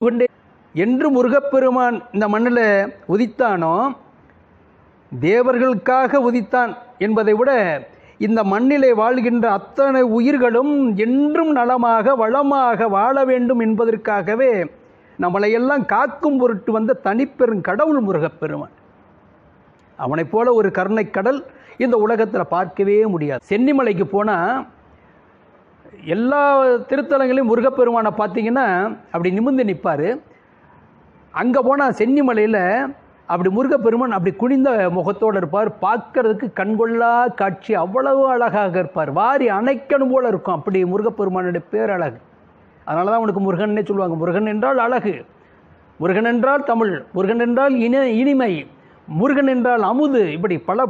கொண்டே என்று முருகப்பெருமான் இந்த மண்ணில் உதித்தானோ தேவர்களுக்காக உதித்தான் என்பதை விட இந்த மண்ணிலே வாழ்கின்ற அத்தனை உயிர்களும் என்றும் நலமாக வளமாக வாழ வேண்டும் என்பதற்காகவே நம்மளையெல்லாம் காக்கும் பொருட்டு வந்த தனிப்பெரும் கடவுள் முருகப்பெருமான். அவனைப் போல ஒரு கருணைக்கடல் இந்த உலகத்தில் பார்க்கவே முடியாது. சென்னிமலைக்கு போனால் எல்லா திருத்தலங்களையும் முருகப்பெருமானை பார்த்தீங்கன்னா அப்படி நிமிர்ந்து நிற்பார். அங்கே போனால் சென்னிமலையில் அப்படி முருகப்பெருமான் அப்படி குனிந்த முகத்தோடு இருப்பார். பார்க்கறதுக்கு கண்கொள்ளா காட்சி அவ்வளவு அழகாக இருப்பார். வாரி அணைக்கணும் போல் இருக்கும் அப்படி முருகப்பெருமானுடைய பேர் அழகு அதனால தான் அவனுக்கு முருகன்னே சொல்லுவாங்க. முருகன் என்றால் அழகு. முருகன் என்றால் தமிழ். முருகன் என்றால் இன இனிமை. முருகன் என்றால் அமுது. இப்படி பல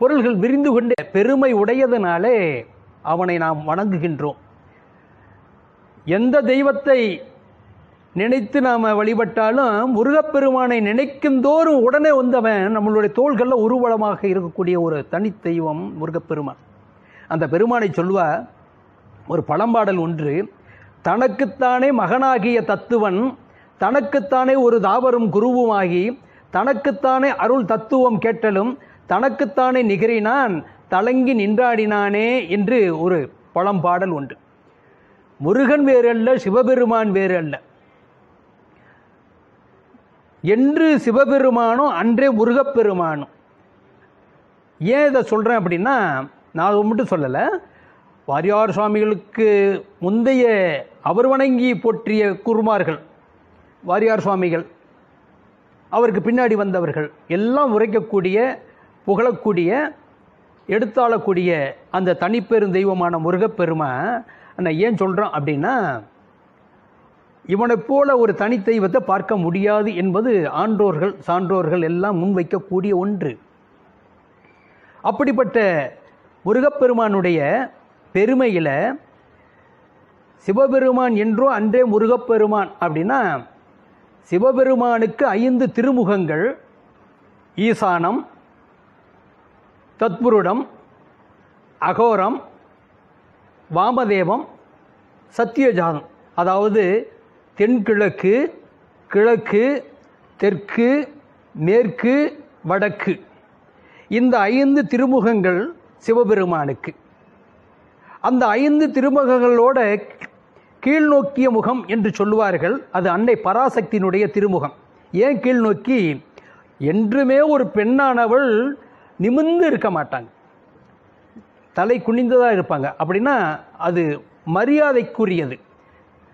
பொருள்கள் விரிந்து கொண்டே பெருமை உடையதனாலே அவனை நாம் வணங்குகின்றோம். எந்த தெய்வத்தை நினைத்து நாம் வழிபட்டாலும் முருகப்பெருமானை நினைக்கும் தோறும் உடனே வந்தவன் நம்மளுடைய தோள்களில் உருவளமாக இருக்கக்கூடிய ஒரு தனி தெய்வம் முருகப்பெருமான். அந்த பெருமானை சொல்வா ஒரு பழம்பாடல் ஒன்று தனக்குத்தானே மகனாகிய தத்துவன் தனக்குத்தானே ஒரு தாவரும் குருவுமாகி தனக்குத்தானே அருள் தத்துவம் கேட்டலும் தனக்குத்தானே நிகரினான் தலங்கி நின்றாடினானே என்று ஒரு பழம்பாடல் உண்டு. முருகன் வேறு அல்ல சிவபெருமான் வேறு அல்ல என்று சிவபெருமானும் அன்றே முருகப்பெருமானும் ஏன் இதை சொல்கிறேன் அப்படின்னா நான் அதை மட்டும் சொல்லலை. வாரியார் சுவாமிகளுக்கு முந்தைய அவர் வணங்கி போற்றிய குருமார்கள் வாரியார் சுவாமிகள் அவருக்கு பின்னாடி வந்தவர்கள் எல்லாம் உரைக்கக்கூடிய புகழக்கூடிய எடுத்தாளக்கூடிய அந்த தனிப்பெரும் தெய்வமான முருகப்பெருமை நான் ஏன் சொல்கிறோம் அப்படின்னா இவனைப் போல ஒரு தனித்தெய்வத்தை பார்க்க முடியாது என்பது ஆன்றோர்கள் சான்றோர்கள் எல்லாம் முன்வைக்கக்கூடிய ஒன்று. அப்படிப்பட்ட முருகப்பெருமானுடைய பெருமையில் சிவபெருமான் என்றோ அன்றே முருகப்பெருமான் அப்படின்னா சிவபெருமானுக்கு ஐந்து திருமுகங்கள் ஈசானம் தத்புருடம் அகோரம் வாமதேவம் சத்தியஜாதம் அதாவது தென்கிழக்கு கிழக்கு தெற்கு மேற்கு வடக்கு. இந்த ஐந்து திருமுகங்கள் சிவபெருமானுக்கு. அந்த ஐந்து திருமுகங்களோட கீழ்நோக்கிய முகம் என்று சொல்லுவார்கள். அது அன்னை பராசக்தியினுடைய திருமுகம். ஏன் கீழ்நோக்கி என்றுமே ஒரு பெண்ணானவள் நிமிர்ந்து இருக்க மாட்டாங்க. தலை குனிந்ததாக இருப்பாங்க. அப்படின்னா அது மரியாதைக்குரியது.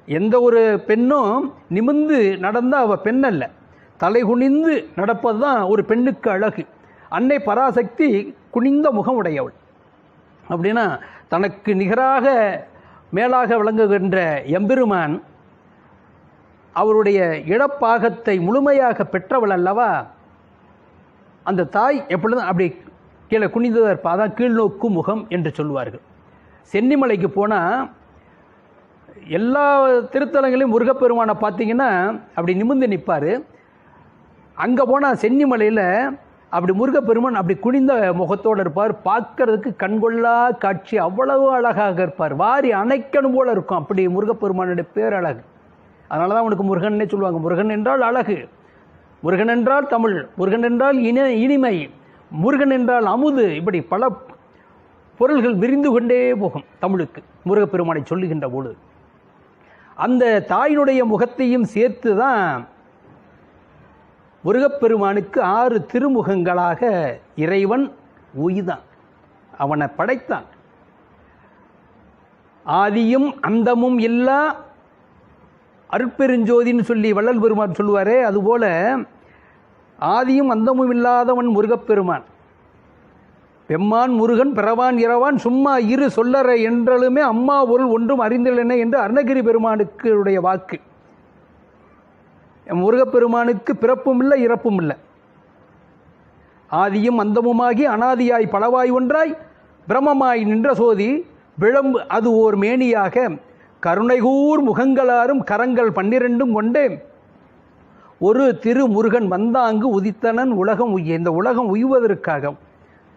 எந்த ஒரு பெண்ணும் நிமிர்ந்து நடந்தால் அவள் பெண் அல்ல. தலை குனிந்து நடப்பது தான் ஒரு பெண்ணுக்கு அழகு. அன்னை பராசக்தி குனிந்த முகம் உடையவள். அப்படின்னா தனக்கு நிகராக மேலாக விளங்குகின்ற எம்பெருமான் அவருடைய இடப்பாகத்தை முழுமையாக பெற்றவள் அல்லவா? அந்த தாய் எப்பொழுதும் அப்படி கீழே குனிந்ததாக இருப்பா. அதான் கீழ்நோக்கு முகம் என்று சொல்லுவார்கள். சென்னிமலைக்கு போனால் எல்லா திருத்தலங்களையும் முருகப்பெருமானை பார்த்தீங்கன்னா அப்படி நிமிர்ந்து நிற்பார் அங்கே போனால் சென்னிமலையில் அப்படி முருகப்பெருமான் அப்படி குனிந்த முகத்தோடு இருப்பார். பார்க்கறதுக்கு கண்கொள்ளா காட்சி அவ்வளவு அழகாக இருப்பார். வாரி அணைக்கணும் போல இருக்கும். அப்படி முருகப்பெருமானுடைய பேர் அழகு அதனால தான் அவனுக்கு முருகன்னே சொல்லுவாங்க. முருகன் என்றால் அழகு. முருகன் என்றால் தமிழ் முருகன் என்றால் இன இனிமை முருகன் என்றால் அமுது இப்படி பல பொருள்கள் விரிந்து கொண்டே போகும் தமிழுக்கு. முருகப்பெருமானை சொல்லுகின்ற பொழுது. அந்த தாயினுடைய முகத்தையும் சேர்த்து தான் முருகப்பெருமானுக்கு ஆறு திருமுகங்களாக இறைவன் உய்தான் அவனை படைத்தான். ஆதியும் அந்தமும் இல்லா அருட்பெருஞ்சோதின்னு சொல்லி வள்ளல் பெருமான் சொல்லுவாரே அதுபோல ஆதியும் அந்தமும் இல்லாதவன் முருகப்பெருமான். பெம்மான் முருகன் பிறவான் இரவான் சும்மா இரு சொல்லற என்றாலுமே அம்மா பொருள் ஒன்றும் அறிந்தில்லனே என்று அருணகிரி பெருமானுக்கு உடைய வாக்கு முருகப்பெருமானுக்கு பிறப்பும் இல்லை இறப்பும் இல்லை. ஆதியும் அந்தமுமாகி அனாதியாய் பலவாய் ஒன்றாய் பிரமமாய் நின்ற சோதி விளம்பு அது ஓர் மேனியாக கருணைகூர் முகங்களாரும் கரங்கள் பன்னிரண்டும் கொண்டே. ஒரு திரு முருகன் வந்தாங்கு உதித்தனன் உலகம் உய்ய இந்த உலகம் உய்வதற்காக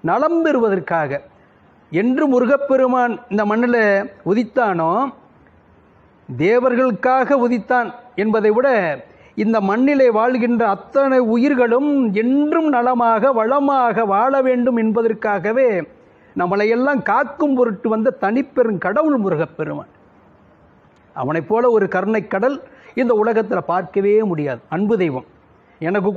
நலம் பெறுவதற்காக. என்று முருகப்பெருமான் இந்த மண்ணில் உதித்தானோ? தேவர்களுக்காக உதித்தான் என்பதை விட இந்த மண்ணிலே வாழ்கின்ற அத்தனை உயிர்களும் என்றும் நலமாக வளமாக வாழ வேண்டும் என்பதற்காகவே நம்மளை எல்லாம் காக்கும் பொருட்டு வந்த தனிப்பெரும் கடவுள் முருகப்பெருமான். அவனைப் போல ஒரு கருணைக் கடல் இந்த உலகத்தில் பார்க்கவே முடியாது. அன்பு தெய்வம். எனக்கு